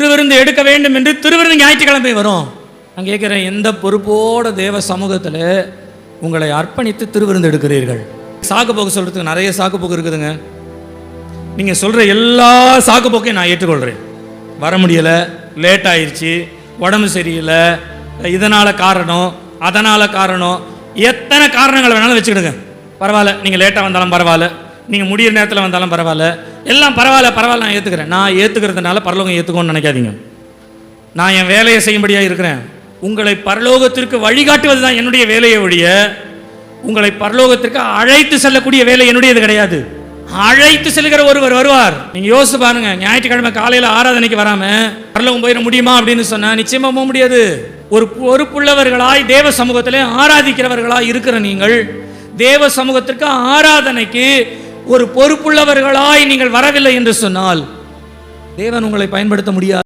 திருவிருந்து எடுக்க வேண்டும் என்று திருவிருந்து ஞாயிற்றுக்கிழமை வரும். நான் கேட்குறேன் எந்த பொறுப்போட தேவ சமூகத்தில் உங்களை அர்ப்பணித்து திருவிருந்து எடுக்கிறீர்கள்? சாக்கு போக்கு சொல்கிறதுக்கு நிறைய சாக்கு போக்கு இருக்குதுங்க. நீங்கள் சொல்கிற எல்லா சாக்கு போக்கையும் நான் ஏற்றுக்கொள்கிறேன் வர முடியலை லேட் ஆயிடுச்சு உடம்பு சரியில்லை இதனால் காரணம் அதனால் காரணம் எத்தனை காரணங்கள் வேணாலும் வச்சுக்கிடுங்க. பரவாயில்ல நீங்கள் லேட்டாக வந்தாலும் பரவாயில்ல நீங்கள் முடியிற நேரத்தில் வந்தாலும் பரவாயில்ல எல்லாம் பரவாயில்ல பரவாயில்ல நான் ஏற்றுக்கிறேன் நான் ஏற்றுக்கிறதுனால பரலோகம் ஏற்றுக்கோன்னு நினைக்காதீங்க. நான் என் வேலையை செய்யும்படியாக இருக்கிறேன். உங்களை பரலோகத்திற்கு வழிகாட்டுவது தான் என்னுடைய வேலையை ஒழிய உங்களை பரலோகத்திற்கு அழைத்து செல்லக்கூடிய வேலை என்னுடையது கிடையாது. அழைத்து செல்கிற ஒருவர் வருவார். நீங்க யோசிச்சு பாருங்க ஞாயிற்றுக்கிழமை காலையில ஆராதனைக்கு வராம பரலோகம் போயிட முடியுமா அப்படின்னு சொன்னா நிச்சயமா போக முடியாது. ஒரு பொறுப்புள்ளவர்களாய் தேவ சமூகத்திலே ஆராதிக்கிறவர்களாய் இருக்கிற நீங்கள் தேவ சமூகத்திற்கு ஆராதனைக்கு ஒரு பொறுப்புள்ளவர்களாய் நீங்கள் வரவில்லை என்று சொன்னால் தேவன் உங்களை பயன்படுத்த முடியாது.